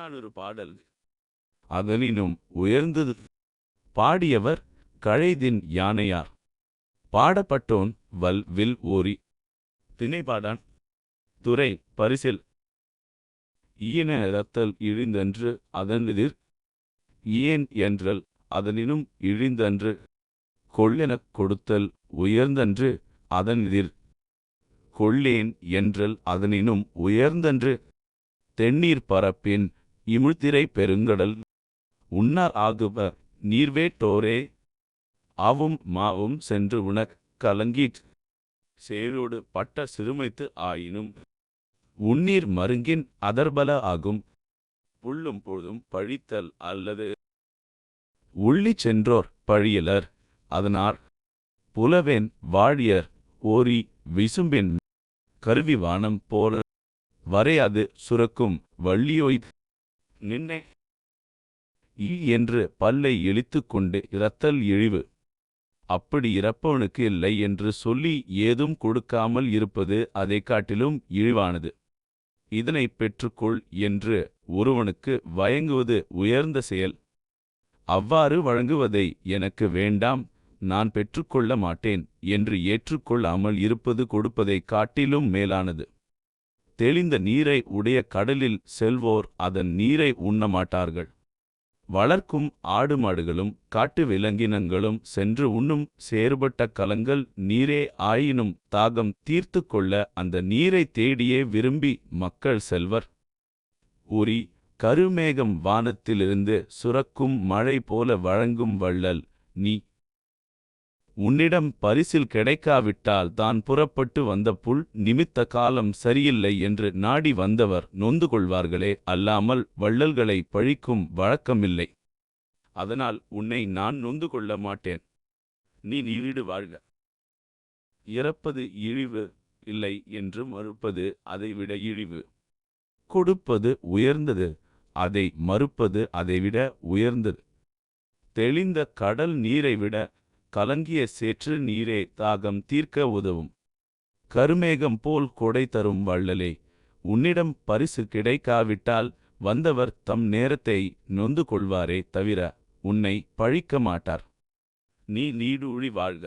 புறநானூறு பாடல். அதனினும் உயர்ந்தது. பாடியவர் கழைதின் யானையார். பாடப்பட்டோன் வல் வில் ஓரி. திணைப்பாடான். துறை பரிசில். ஈன இரத்தல் இழிந்தன்று அதனெதிர். ஏன் என்றல் அதனினும் இழிந்தன்று. கொள்ளெனக் கொடுத்தல் உயர்ந்தன்று அதனெதிர். கொள்ளேன் என்றல் அதனினும் உயர்ந்தன்று. தென்னீர் பரப்பின் இமிழ்திரை பெருங்கடல். உன்னார் ஆகுப நீர்வேட்டோரே. ஆவும் மாவும் சென்று உனக் கலங்கீட் சேரோடு பட்ட சிறுமைத்து ஆயினும். உன்னீர் மருங்கின் அதர்பல ஆகும். புள்ளும் பொழுதும் பழித்தல் அல்லது. உள்ளிச் சென்றோர் பழியலர். அதனார். புலவேன் வாழியர் ஓரி விசும்பின். கருவி வானம் போல. வரையாது சுரக்கும் வள்ளியோய் நின்னே. ஈ என்று பல்லை இழித்துக்கொண்டு இரத்தல் இழிவு. அப்படி இறப்பவனுக்கு இல்லை என்று சொல்லி ஏதும் கொடுக்காமல் இருப்பது அதைக் காட்டிலும் இழிவானது. இதனை பெற்றுக்கொள் என்று ஒருவனுக்கு வயங்குவது உயர்ந்த செயல். அவ்வாறு வழங்குவதை எனக்கு வேண்டாம் நான் பெற்றுக்கொள்ள மாட்டேன் என்று ஏற்றுக்கொள்ளாமல் இருப்பது கொடுப்பதைக் காட்டிலும் மேலானது. தெளிந்த நீரை உடைய கடலில் செல்வோர் அதன் நீரை உண்ணமாட்டார்கள். வளர்க்கும் ஆடு மாடுகளும் காட்டு விலங்கினங்களும் சென்று உண்ணும் சேறுபட்ட கலங்கள் நீரே ஆயினும் தாகம் தீர்த்து கொள்ள அந்த நீரை தேடியே விரும்பி மக்கள் செல்வர். உரி கருமேகம் வானத்திலிருந்து சுரக்கும் மழை போல வழங்கும் வள்ளல் நீ உன்னிடம் பரிசில் கிடைக்காவிட்டால் தான் புறப்பட்டு வந்த புல் நிமித்த காலம் சரியில்லை என்று நாடி வந்தவர் நொந்து கொள்வார்களே அல்லாமல் வள்ளல்களை பழிக்கும் வழக்கமில்லை. அதனால் உன்னை நான் நொந்து கொள்ள மாட்டேன். நீ நீடு வாழ்க. இறப்பது இழிவு இல்லை என்று மறுப்பது அதைவிட இழிவு. கொடுப்பது உயர்ந்தது அதை மறுப்பது அதைவிட உயர்ந்தது. தெளிந்த கடல் நீரை விட கலங்கிய சேற்று நீரே தாகம் தீர்க்க உதவும். கருமேகம் போல் கொடை தரும் வள்ளலே உன்னிடம் பரிசு கிடைக்காவிட்டால் வந்தவர் தம் நேரத்தை நொந்து கொள்வாரே தவிர உன்னை பழிக்க மாட்டார். நீ நீடூழி வாழ்க.